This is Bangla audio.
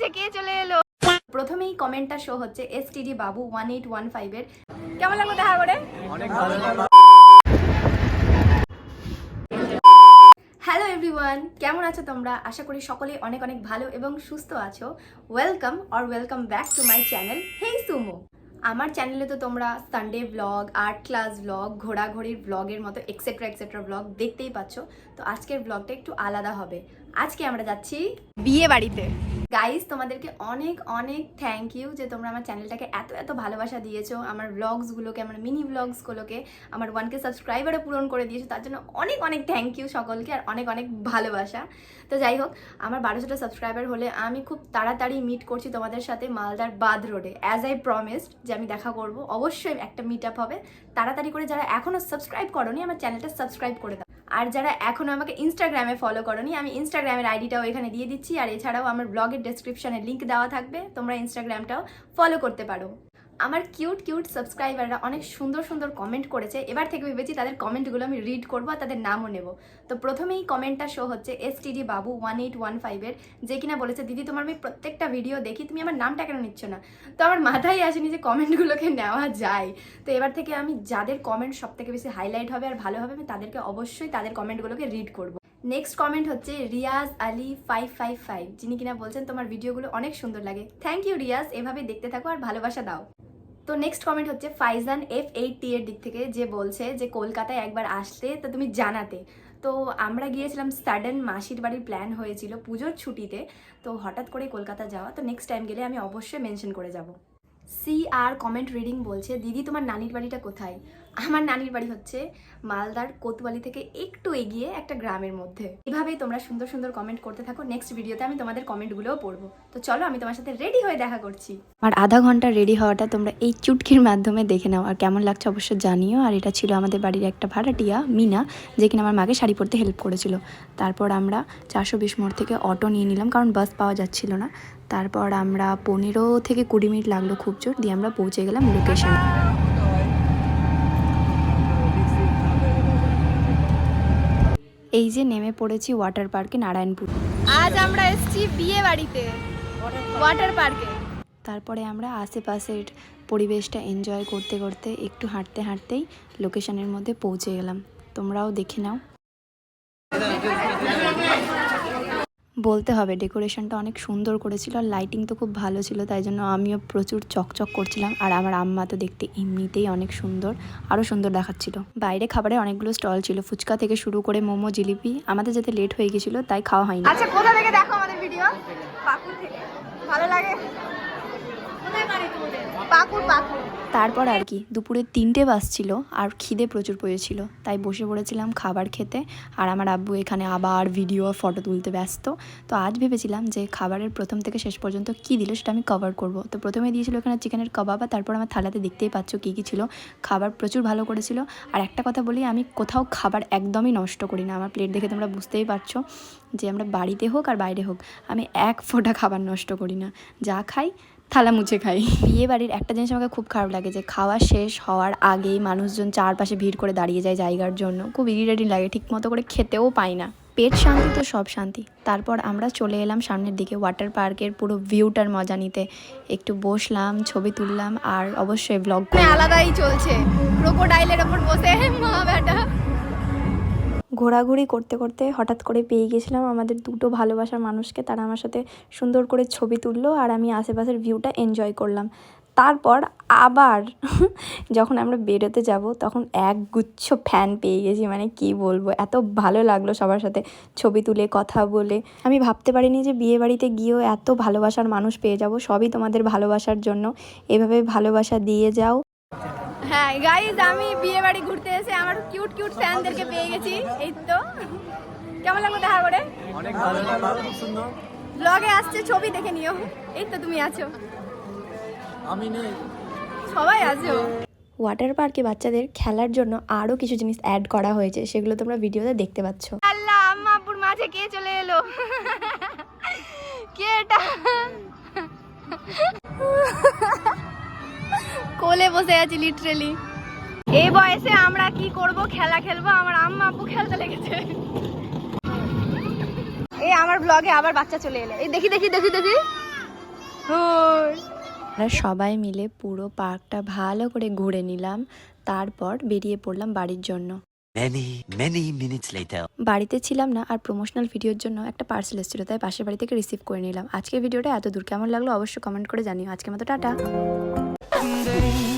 মাঝে কে চলে এলো। প্রথমেই কমেন্টটা শো হচ্ছে এস টিডি বাবু ওয়ান এইট ওয়ান ফাইভের কেমন লাগল দেখা করে? অনেক হ্যালো এভরিওয়ান কেমন আছো তোমরা? আশা করি সকলে অনেক অনেক ভালো এবং সুস্থ আছো। Welcome or welcome back to my channel hey Sumo আমার চ্যানেলে তো তোমরা Sunday blog art class blog ঘোরাঘুরির ব্লগের মতো এক্সেট্রা এক্সেট্রা ব্লগ দেখতেই পাচ্ছ। তো আজকের ব্লগটা একটু আলাদা হবে। আজকে আমরা যাচ্ছি বিয়ে বাড়িতে। গাইস তোমাদেরকে অনেক অনেক থ্যাংক ইউ যে তোমরা আমার চ্যানেলটাকে এত এত ভালোবাসা দিয়েছ, আমার ব্লগসগুলোকে আমার মিনি ব্লগসগুলোকে আমার ওয়ানকে সাবস্ক্রাইবারও পূরণ করে দিয়েছ, তার জন্য অনেক অনেক থ্যাংক ইউ সকলকে আর অনেক অনেক ভালোবাসা। তো যাই হোক, আমার বারোশোটা সাবস্ক্রাইবার হলে আমি খুব তাড়াতাড়ি মিট করছি তোমাদের সাথে মালদার বাদ রোডে অ্যাজ আই প্রমিসড যে আমি দেখা করব। অবশ্যই একটা মিট আপ হবে। তাড়াতাড়ি করে যারা এখনও সাবস্ক্রাইব করনি, আমার চ্যানেলটা সাবস্ক্রাইব করে দাও। আর যারা এখনও আমাকে ইনস্টাগ্রামে ফলো করনি, আমি ইনস্টাগ্রামের আইডিটাও এখানে দিয়ে দিচ্ছি। আর এছাড়াও আমার ব্লগের ডেসক্রিপশানে লিঙ্ক দেওয়া থাকবে। তোমরা ইনস্টাগ্রামটাও ফলো করতে পারো। আমার কিউট কিউট সাবস্ক্রাইবাররা অনেক সুন্দর সুন্দর কমেন্ট করেছে। এবার থেকে ভেবেছি তাদের কমেন্টগুলো আমি রিড করব আর তাদের নামও নেব। তো প্রথমেই কমেন্টটা শো হচ্ছে এস টিডি বাবু ওয়ান এইট ওয়ান ফাইভের যে কিনা বলেছে, দিদি, তোমার আমি প্রত্যেকটা ভিডিও দেখি, তুমি আমার নামটা কেন নিচ্ছ না? তো আমার মাথায় আসেনি যে কমেন্টগুলোকে নেওয়া যায়। তো এবার থেকে আমি যাদের কমেন্ট সব থেকে বেশি হাইলাইট হবে আর ভালো হবে, আমি তাদেরকে অবশ্যই তাদের কমেন্টগুলোকে রিড করব। নেক্সট কমেন্ট হচ্ছে Riaz Ali five five five যিনি কিনা বলছেন, তোমার ভিডিওগুলো অনেক সুন্দর লাগে। Thank you Riaz. এভাবে দেখতে থাকো আর ভালোবাসা দাও। তো নেক্সট কমেন্ট হচ্ছে, ফাইজান এফ এইট টি এর দিক থেকে যে বলছে যে কলকাতায় একবার আসতে, তো তুমি জানাতে। তো আমরা গিয়েছিলাম সাডেন মাসির বাড়ির প্ল্যান হয়েছিল পুজোর ছুটিতে, তো হঠাৎ করে কলকাতা যাওয়া, তো নেক্সট টাইম গেলে আমি অবশ্যই মেনশন করে যাব। সি আর কমেন্ট রিডিং বলছে, দিদি, তোমার নানির বাড়িটা কোথায়? আমার নানির বাড়ি হচ্ছে মালদার কোতওয়ালি থেকে একটু এগিয়ে একটা গ্রামের মধ্যে। এভাবেই তোমরা সুন্দর সুন্দর কমেন্ট করতে থাকো। নেক্সট ভিডিওতে আমি তোমাদের কমেন্টগুলোও পড়ব। তো চলো, আমি তোমার সাথে রেডি হয়ে দেখা করছি। আর আধা ঘণ্টা রেডি হওয়াটা তোমরা এই চুটকির মাধ্যমে দেখে নাও। আর কেমন লাগছে অবশ্যই জানিও। আর এটা ছিল আমাদের বাড়ির একটা ভাড়াটিয়া, মিনা, যে কিনা আমার মাকে শাড়ি পরতে হেল্প করেছিল। তারপর আমরা চারশো বিশ মোড় থেকে অটো নিয়ে নিলাম, কারণ বাস পাওয়া যাচ্ছিল না। তারপর আমরা পনেরো থেকে কুড়ি মিনিট লাগল খুব জোর দিয়ে আমরা পৌঁছে গেলাম লোকেশন এই যে নেমে পড়েছি ওয়াটার পার্কে নারায়ণপুর। আজ আমরা এসেছি বিয়ে বাড়িতে ওয়াটার পার্কে তারপরে আমরা আশেপাশের পরিবেশটা এনজয় করতে করতে একটু হাঁটতে হাঁটতেই লোকেশনের মধ্যে পৌঁছে গেলাম। তোমরাও দেখে নাও। বলতে হবে, ডেকোরেশনটা অনেক সুন্দর করেছিল আর লাইটিং তো খুব ভালো ছিল, তাই জন্য আমিও প্রচুর চকচক করছিলাম আর আমার আম্মা তো দেখতে এমনিতেই অনেক সুন্দর, আরও সুন্দর দেখাচ্ছিল। বাইরে খাবারে অনেকগুলো স্টল ছিল, ফুচকা থেকে শুরু করে মোমো, জিলিপি, আমাদের যেতে লেট হয়ে গেছিল, তাই খাওয়া হয়নি। আচ্ছা কোথা থেকে দেখো আমাদের ভিডিও থেকে। ভালো লাগে? তারপর আর কি, দুপুরে তিনটে বাজছিল আর খিদে প্রচুর পেয়েছিল। তাই বসে পড়েছিলাম খাবার খেতে আর আমার আব্বু এখানে আবার ভিডিও আর ফটো তুলতে ব্যস্ত। তো আজ ভেবেছিলাম যে খাবারের প্রথম থেকে শেষ পর্যন্ত কি দিল সেটা আমি কভার করব। তো প্রথমে দিয়েছিল এখানে চিকেনের কবাব আর তারপর আমার থালাতে দেখতেই পাচ্ছ কী কী ছিল। খাবার প্রচুর ভালো করেছিল। আর একটা কথা বলি, আমি কোথাও খাবার একদমই নষ্ট করি না। আমার প্লেট দেখে তোমরা বুঝতেই পারছ যে আমরা বাড়িতে হোক আর বাইরে হোক, আমি এক ফোঁটা খাবার নষ্ট করি না। যা খাই থালা মুছে খাই। বিয়ে বাড়ির একটা জিনিস আমাকে খুব খারাপ লাগে যে খাওয়া শেষ হওয়ার আগেই মানুষজন চারপাশে ভিড় করে দাঁড়িয়ে যায় জায়গার জন্য। খুব ইরিটেটিং লাগে ঠিক মতো করে খেতেও পাই না। পেট শান্তি তো সব শান্তি। তারপর আমরা চলে এলাম সামনের দিকে ওয়াটার পার্কের পুরো ভিউটার মজা নিতে। একটু বসলাম ছবি তুললাম আর অবশ্যই ব্লগ আলাদাই চলছে। ক্রোকোডাইলের ওপর বসে ঘোরাঘুরি করতে করতে হঠাৎ করে পেয়ে গেছিলাম আমাদের দুটো ভালোবাসার মানুষকে। তারা আমার সাথে সুন্দর করে ছবি তুললো আর আমি আশেপাশের ভিউটা এনজয় করলাম। তারপর আবার যখন আমরা বেরোতে যাব, তখন এক গুচ্ছ ফ্যান পেয়ে গেছি। মানে কি বলব, এত ভালো লাগল সবার সাথে ছবি তুলে, কথা বলে। আমি ভাবতে পারিনি যে বিয়ে বাড়িতে গিয়েও এত ভালোবাসার মানুষ পেয়ে যাব। সবই তোমাদের ভালোবাসার জন্য। এভাবে ভালোবাসা দিয়ে যাও। হ্যাঁ গাইজ আমি বিয়ে বাড়ি ঘুরতে এসে আমার কিউট কিউট ফ্যানদেরকে পেয়ে গেছি। এই তো। কেমন লাগল দেখা করে? অনেক ভালো লাগল খুব সুন্দর। ব্লগে আসছে ছবি দেখে নিও। এই তো তুমি আছো। আমি নেই। সবাই আছো। ওয়াটার পার্কে বাচ্চাদের খেলার জন্য আরও কিছু জিনিস অ্যাড করা হয়েছে সেগুলো তোমরা ভিডিওতে দেখতে পাচ্ছ। আল্লাহ আম্মা আব্বুর মাঝে কে চলে এলো? কে এটা? কোলে বসে আছি লিটারেলি এই বয়সে আমরা কি করব খেলা খেলব? আমার আম্মা আব্বু খেলতে লেগেছে। এই আমার ব্লগে আবার বাচ্চা চলে এলো। এই দেখি দেখি দেখি দেখি। আমরা সবাই মিলে পুরো পার্কটা ভালো করে ঘুরে নিলাম তারপর বেরিয়ে পড়লাম বাড়ির জন্য। Many, many minutes later. বাড়িতে ছিলাম না আর প্রমোশনাল ভিডিওর জন্য একটা পার্সেল এসেছিল তাই পাশের বাড়ি থেকে রিসিভ করে নিলাম। আজকের ভিডিওটা এত দূর। কেমন লাগল অবশ্যই কমেন্ট করে জানিও। আজকের মতো টাটা। sing